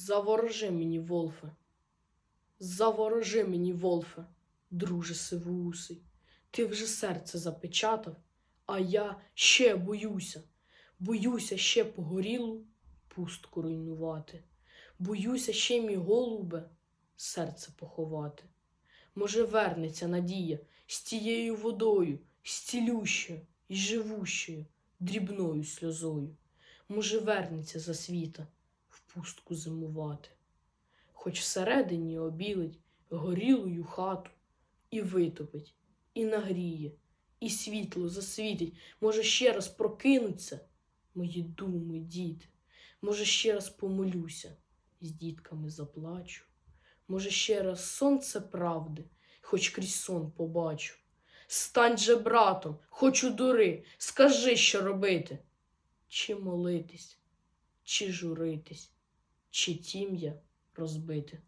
Заворожи мені, Волфе, заворожи мені, Волфе, друже сивоусий. Ти вже серце запечатав, а я ще боюся. Боюся ще погорілу пустку руйнувати. Боюся ще, мій голубе, серце поховати. Може, вернеться надія з тією водою, з цілющою і живущою, дрібною сльозою. Може, вернеться за світа пустку зимувати, хоч всередині обілить горілою хату і витопить, і нагріє, і світло засвітить, може, ще раз прокинуться мої думи, діти, може, ще раз помолюся, з дітками заплачу, може, ще раз сонце правди, хоч крізь сон побачу. Стань же братом, хоч у дури, скажи, що робити. Чи молитись, чи журитись, чи тім'я розбити.